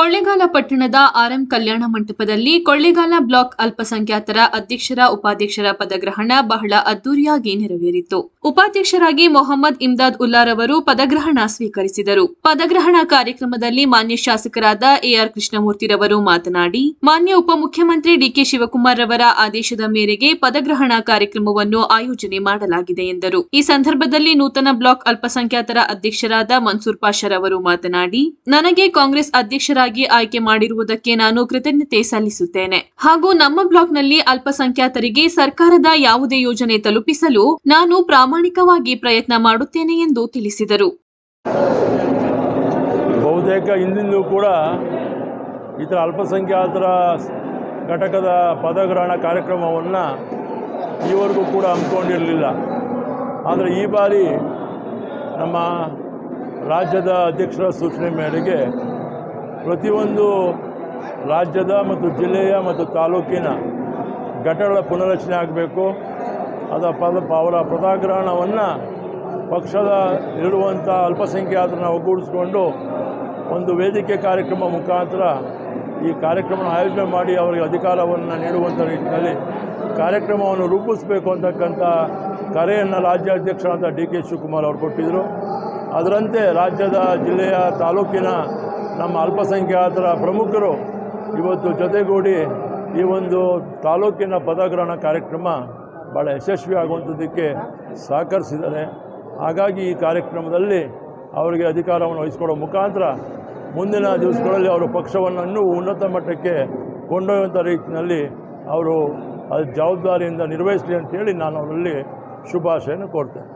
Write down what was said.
ಕೊಳ್ಳೇಗಾಲ ಪಟ್ಟಣದ ಆರ್ಎಂ ಕಲ್ಯಾಣ ಮಂಟಪದಲ್ಲಿ ಕೊಳ್ಳೇಗಾಲ ಬ್ಲಾಕ್ ಅಲ್ಪಸಂಖ್ಯಾತರ ಅಧ್ಯಕ್ಷರ ಉಪಾಧ್ಯಕ್ಷರ ಪದಗ್ರಹಣ ಬಹಳ ಅದ್ದೂರಿಯಾಗಿ ನೆರವೇರಿತು. ಉಪಾಧ್ಯಕ್ಷರಾಗಿ ಮೊಹಮ್ಮದ್ ಇಮ್ದಾದ್ ಉಲ್ಲಾರವರು ಪದಗ್ರಹಣ ಸ್ವೀಕರಿಸಿದರು. ಪದಗ್ರಹಣ ಕಾರ್ಯಕ್ರಮದಲ್ಲಿ ಮಾನ್ಯ ಶಾಸಕರಾದ ಎಆರ್ ಕೃಷ್ಣಮೂರ್ತಿರವರು ಮಾತನಾಡಿ, ಮಾನ್ಯ ಉಪಮುಖ್ಯಮಂತ್ರಿ ಡಿಕೆ ಶಿವಕುಮಾರ್ ರವರ ಆದೇಶದ ಮೇರೆಗೆ ಪದಗ್ರಹಣ ಕಾರ್ಯಕ್ರಮವನ್ನು ಆಯೋಜನೆ ಮಾಡಲಾಗಿದೆ ಎಂದರು. ಈ ಸಂದರ್ಭದಲ್ಲಿ ನೂತನ ಬ್ಲಾಕ್ ಅಲ್ಪಸಂಖ್ಯಾತರ ಅಧ್ಯಕ್ಷರಾದ ಮನ್ಸೂರ್ ಪಾಷರವರು ಮಾತನಾಡಿ, ನನಗೆ ಕಾಂಗ್ರೆಸ್ ಅಧ್ಯಕ್ಷರಾಗಿ ಆಯ್ಕೆ ಮಾಡಿರುವುದಕ್ಕೆ ನಾನು ಕೃತಜ್ಞತೆ ಸಲ್ಲಿಸುತ್ತೇನೆ. ಹಾಗೂ ನಮ್ಮ ಬ್ಲಾಕ್ನಲ್ಲಿ ಅಲ್ಪಸಂಖ್ಯಾತರಿಗೆ ಸರ್ಕಾರದ ಯಾವುದೇ ಯೋಜನೆ ತಲುಪಿಸಲು ನಾನು ಪ್ರಾಮಾಣಿಕವಾಗಿ ಪ್ರಯತ್ನ ಮಾಡುತ್ತೇನೆ ಎಂದು ತಿಳಿಸಿದರು. ಬಹುತೇಕ ಹಿಂದಿಂದೂ ಕೂಡ ಈ ಥರ ಅಲ್ಪಸಂಖ್ಯಾತರ ಘಟಕದ ಪದಗ್ರಹಣ ಕಾರ್ಯಕ್ರಮವನ್ನು ಈವರೆಗೂ ಕೂಡ ಹಮ್ಮಿಕೊಂಡಿರಲಿಲ್ಲ. ಆದರೆ ಈ ಬಾರಿ ನಮ್ಮ ರಾಜ್ಯದ ಅಧ್ಯಕ್ಷರ ಸೂಚನೆ ಮೇರೆಗೆ ಪ್ರತಿಯೊಂದು ರಾಜ್ಯದ ಮತ್ತು ಜಿಲ್ಲೆಯ ಮತ್ತು ತಾಲೂಕಿನ ಘಟಗಳ ಪುನರಚನೆ ಆಗಬೇಕು. ಅದ ಪದ ಅವರ ಪದಾಗ್ರಹಣವನ್ನು ಪಕ್ಷದ ಇರುವಂಥ ಅಲ್ಪಸಂಖ್ಯಾತರನ್ನ ಒಗ್ಗೂಡಿಸ್ಕೊಂಡು ಒಂದು ವೇದಿಕೆ ಕಾರ್ಯಕ್ರಮ ಮುಖಾಂತರ ಈ ಕಾರ್ಯಕ್ರಮ ಆಯೋಜನೆ ಮಾಡಿ ಅವರಿಗೆ ಅಧಿಕಾರವನ್ನು ನೀಡುವಂಥ ನಿಟ್ಟಿನಲ್ಲಿ ಕಾರ್ಯಕ್ರಮವನ್ನು ರೂಪಿಸಬೇಕು ಅಂತಕ್ಕಂಥ ಕರೆಯನ್ನು ರಾಜ್ಯಾಧ್ಯಕ್ಷರಾದ ಡಿ ಕೆ ಶಿವಕುಮಾರ್ ಅವರು ಕೊಟ್ಟಿದ್ದರು ಅದರಂತೆ ರಾಜ್ಯದ ಜಿಲ್ಲೆಯ ತಾಲೂಕಿನ ನಮ್ಮ ಅಲ್ಪಸಂಖ್ಯಾತರ ಪ್ರಮುಖರು ಇವತ್ತು ಜೊತೆಗೂಡಿ ಈ ಒಂದು ತಾಲೂಕಿನ ಪದಗ್ರಹಣ ಕಾರ್ಯಕ್ರಮ ಭಾಳ ಯಶಸ್ವಿ ಆಗುವಂಥದ್ದಕ್ಕೆ ಸಹಕರಿಸಿದ್ದಾರೆ. ಹಾಗಾಗಿ ಈ ಕಾರ್ಯಕ್ರಮದಲ್ಲಿ ಅವರಿಗೆ ಅಧಿಕಾರವನ್ನು ವಹಿಸಿಕೊಡೋ ಮುಖಾಂತರ ಮುಂದಿನ ದಿವಸಗಳಲ್ಲಿ ಅವರು ಪಕ್ಷವನ್ನು ಇನ್ನೂ ಉನ್ನತ ಮಟ್ಟಕ್ಕೆ ಕೊಂಡೊಯ್ಯುವಂಥ ರೀತಿಯಲ್ಲಿ ಅವರು ಅದು ಜವಾಬ್ದಾರಿಯಿಂದ ನಿರ್ವಹಿಸಲಿ ಅಂತೇಳಿ ನಾನು ಅವರಲ್ಲಿ ಶುಭಾಶಯನ ಕೋರ್ತೇನೆ.